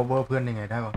cover เพื่อนยังไงได้ปะ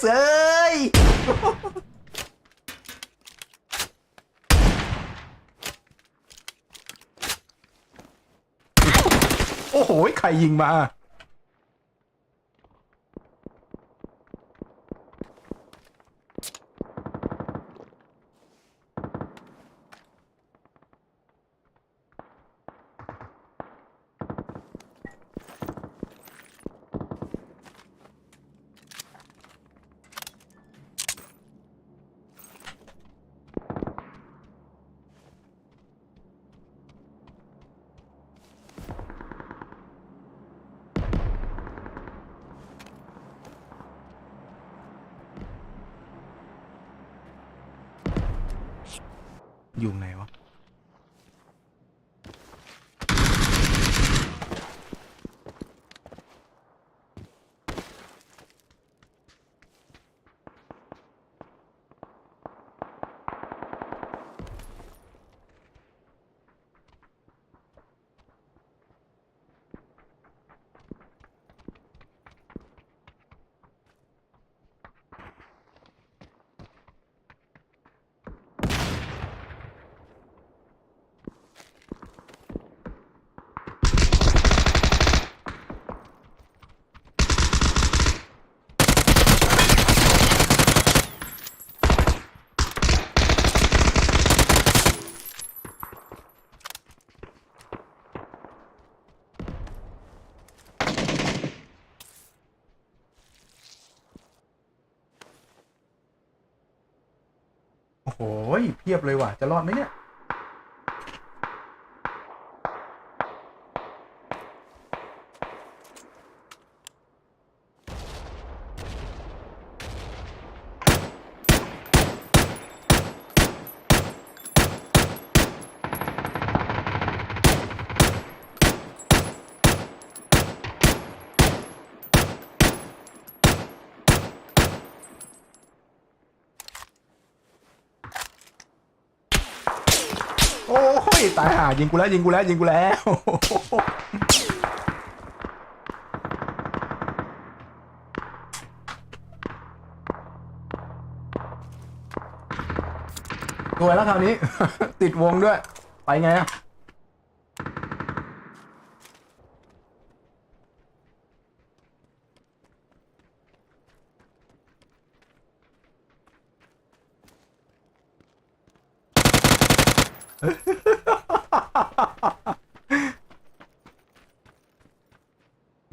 เสยโอ้โห ใครยิงมา อยู่ไหนวะ โอ้โห เพียบเลยว่ะ จะรอดไหมเนี่ย โอ้ย ตายห่ายิงกูแล้วยิงกูแล้วยิงกูแล้วสวยแล้วคราวนี้ ติดวงด้วย ไปไงอะ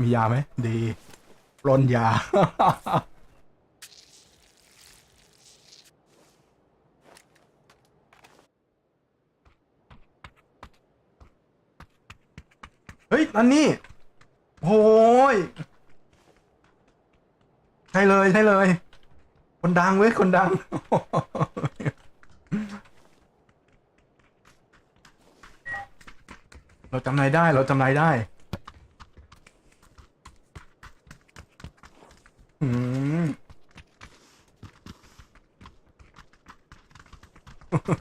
มี ยาไหมดีปลนยา เฮ้ย อันนี้โอ้ยใช่เลยใช่เลย คนดังเว้ย คนดัง เราจำนายได้ เราจำนายได้ อืม สา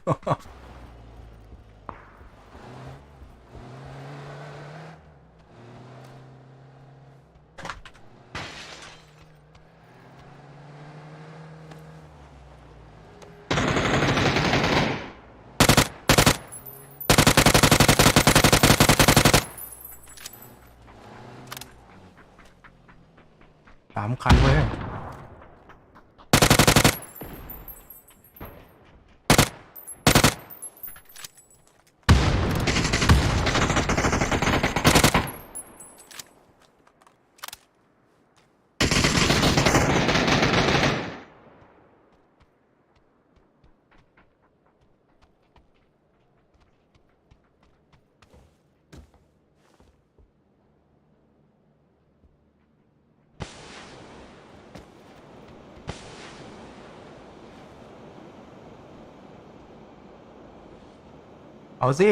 มคันเว้ย เอาสิ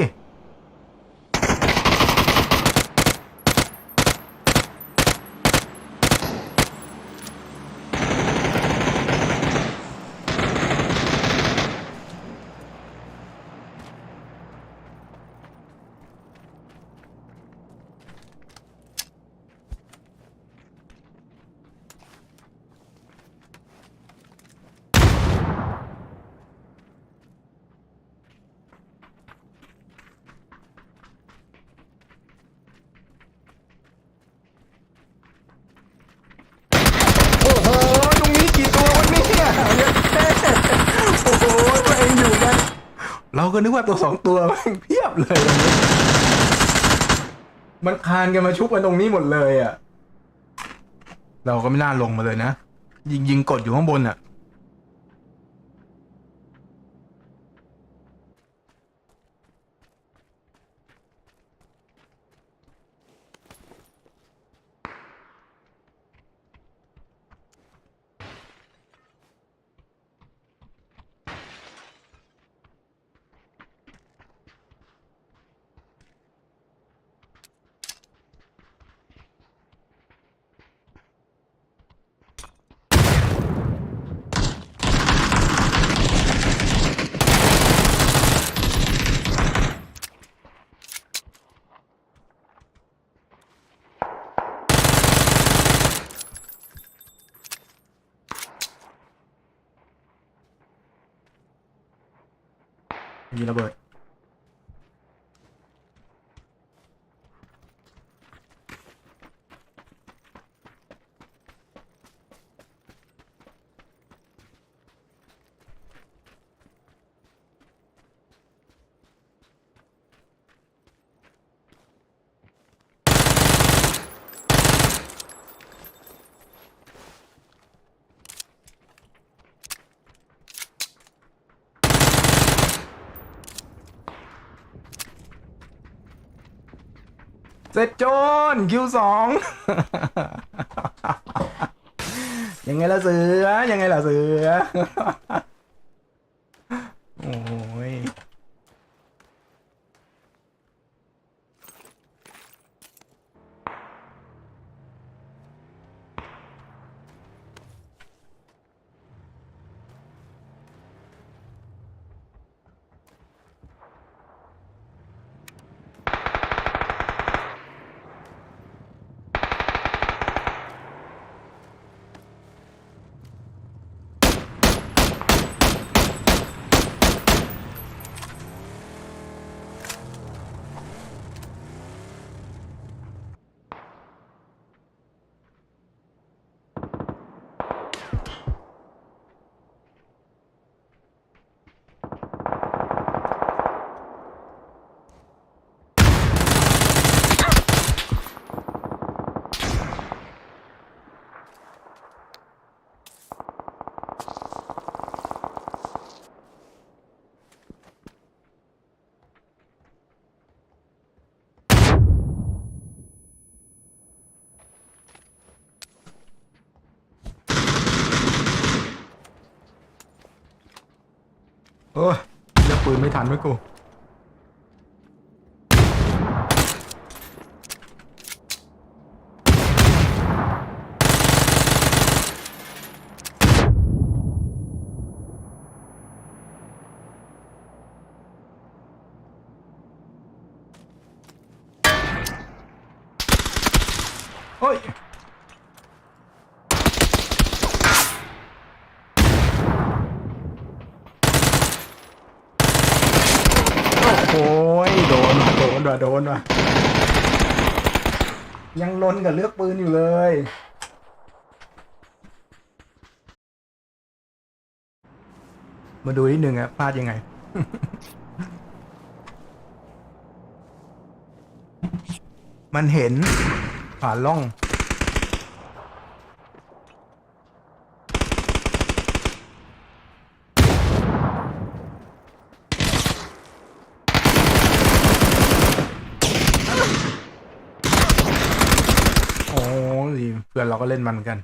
โอ้โห ตรงนี้กี่ตัววะเนี่ยเนี่ยโอ้โห ตัวเองอยู่กัน เรา ก็นึกว่าตัวสองตัวมันเพียบเลยตรงนี้มันคานกันมาชุบกันตรงนี้หมดเลยอะ เราก็ไม่น่าลงมาเลยนะ ยิงยิงกดอยู่ข้างบนอะ มีระเบิด เสร็จโจนคิวสองยังไงล่ะเสือยังไงล่ะเสือ โอ้ย โอ้ยเลือกปืนไม่ทันไหมกู โอ้ย โอ้ยโดน ว่ะโดนว่ะโดนว่ะ ยังลนกับเลือกปืนอยู่เลย มาดูนิดนึงอะพลาดยังไง มันเห็นผ่านล่อง เพื่อนเราก็เล่นมันกัน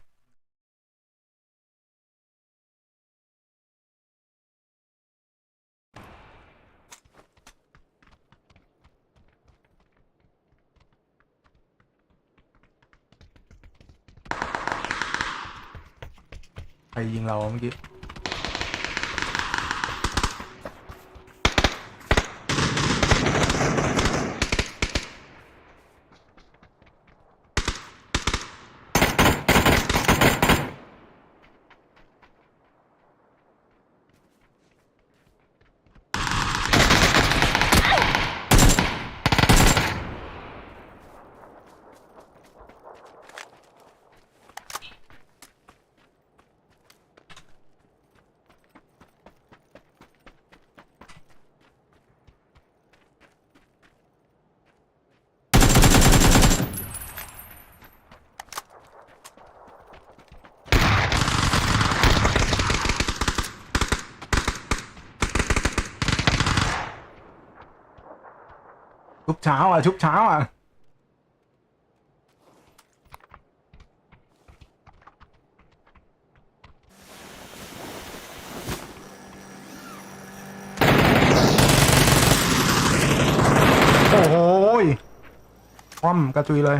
ไปยิงเราเมื่อกี้ ชุบเช้าอะชุบเช้าอะโอ้โหคว่ำกระจุยเลย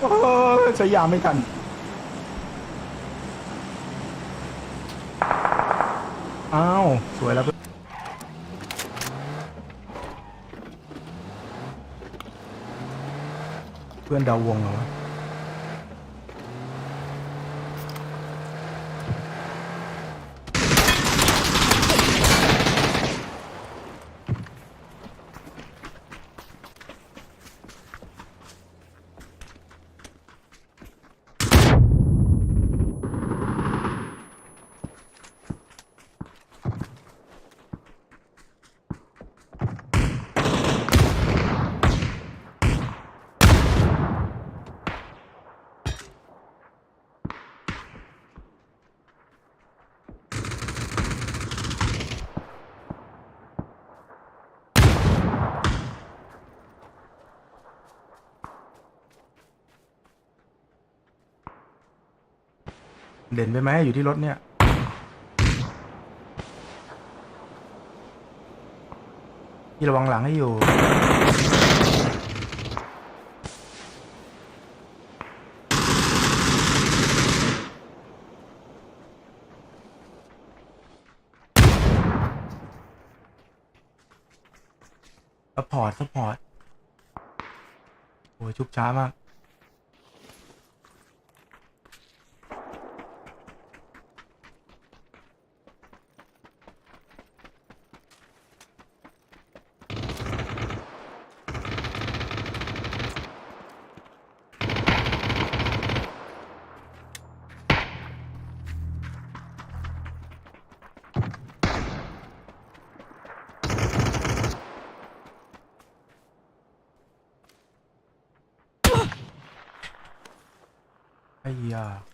โอ้ยใช้ยาไม่ทัน อ้าว สวยแล้วเพื่อนเพื่อนดาววงเหรอ เด่นไปไหมอยู่ที่รถเนี่ย พี่ระวังหลังให้อยู่ซัพพอร์ตซัพพอร์ต โอ้ยชุบช้ามาก ไอ้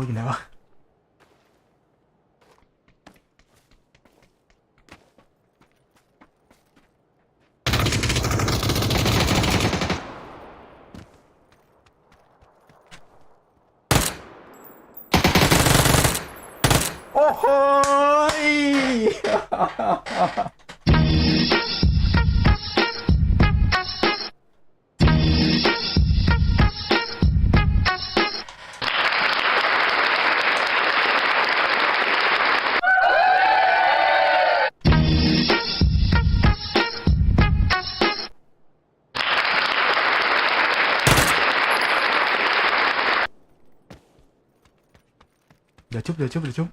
ยาตัวอยู่ไหนวะโอ้โห ยเดี๋ยวชุ